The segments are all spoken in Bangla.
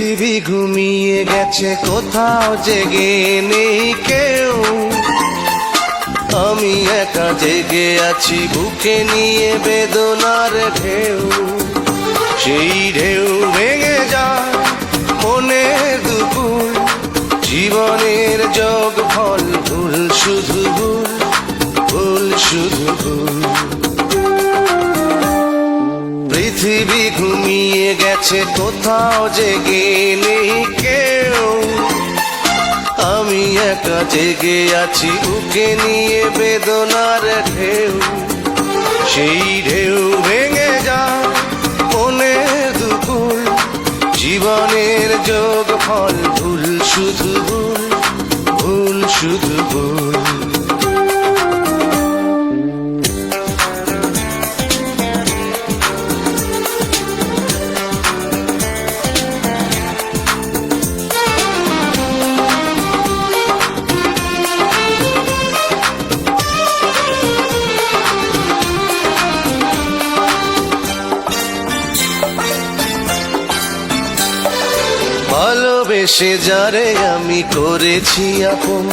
পৃথিবী ঘুমিয়ে গেছে, কোথাও জেগে নেই কেউ। আমি একা জেগে আছি, বুকে নিয়ে বেদনার ঢেউ। সেই ঢেউ ভেঙে যায় মনের দুপুর। জীবনের যোগ ফল ভুল, শুধু ভুল ভুল, শুধু ভুল। পৃথিবী ঘুমিয়ে গেছে, কোথাও জেগে নেই কেউ। আমি একা জেগে আছি, বুকে নিয়ে বেদনার ঢেউ। সেই ঢেউ ভেঙে যা মনের দুপুর। জীবনের যোগ ফল ভুল, শুধু ভুল ভুল, শুধু ভুল। ভালোবেসে যারে আমি করেছি আপন।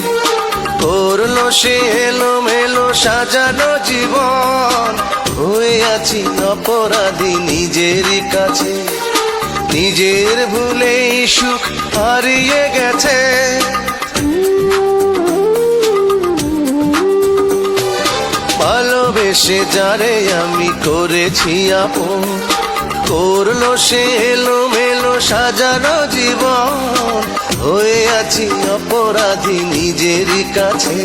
করল সে এলো মেলো সাজানো জীবন। হয়ে আছি অপরাধী নিজেরই কাছে। নিজের ভুলেই সুখ হারিয়ে গেছে। ভালোবেসে যারে আমি করেছি আপন। করল সে এলো সাজানো জীবন। হয়ে আছি অপরাধী নিজেরই কাছে।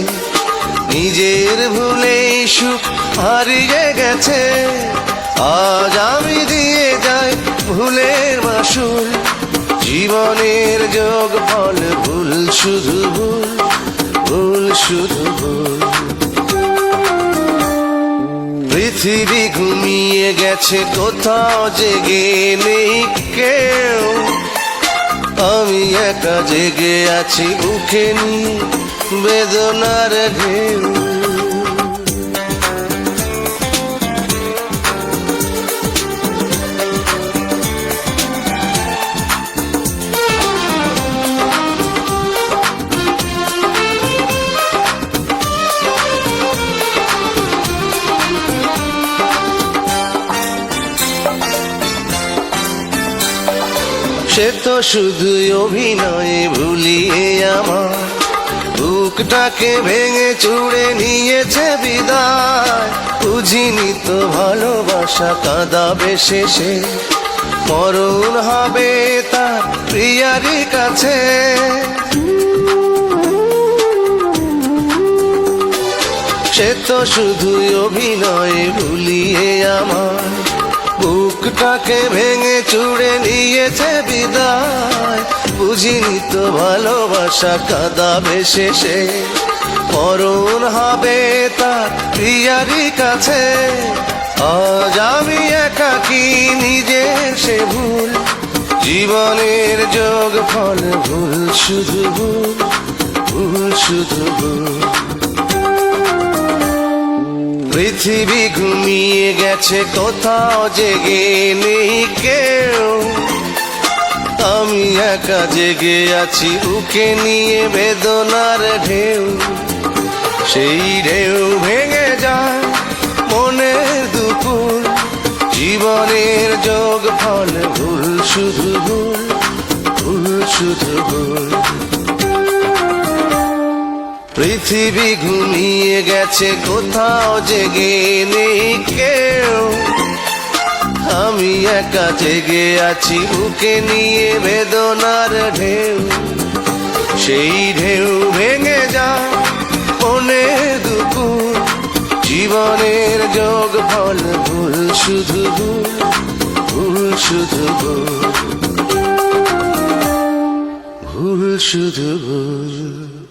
নিজের ভুলে সুখ হারিয়ে গেছে। আজ আমি দিয়ে যাই ভুলের মাসুল জীবনের যোগ ফল ভুল শুধু ভুল ভুল শুধু ভুল। পৃথিবী ঘুমিয়ে গেছে, কোথাও জেগে নেই কেউ। আমি একা জেগে আছি, বুকে নিয়ে বেদনার ঢেউ। সে তো শুধু অভিনয়ে, ভুলিয়ে আমার বুকটাকে ভেঙে চুড়ে নিয়েছে বিদায়। বুঝিনি তো ভালোবাসা কাঁদাবে শেষে, মরণ হবে তার প্রিয়ারি কাছে। সে তো শুধু অভিনয়ে, ভুলিয়ে আমার বুকটাকে ভেঙে চুড়ে নিয়েছে বিদায়। বুঝিনি তো ভালোবাসা কাঁদাবে শেষে। মরণ হবে তার প্রিয়ারি কাছে। আজ আমি একাকি নিজের সে ভুল? জীবনের যোগ ফল ভুল শুধু ভুল ভুল শুধু ভুল। পৃথিবী ঘুমিয়ে গেছে, কোথাও জেগে নেই কেউ। আমি একা জেগে আছি বুকে নিয়ে বেদনার ঢেউ। সেই ঢেউ ভেঙে যায় মনের দুপুর। জীবনের যোগ ফল ভুল শুধু ভুল ভুল শুধু ভুল। পৃথিবী ঘুমিয়ে গেছে, কোথাও জেগে নেই কেউ। আমি একা জেগে আছি, বুকে নিয়ে বেদনার ঢেউ। সেই ঢেউ ভেঙে যা, মনে দুপুর। জীবনের যোগ ফল, ভুল শুধু ভুল শুধু ভুল। ভুল শুধু ভুল।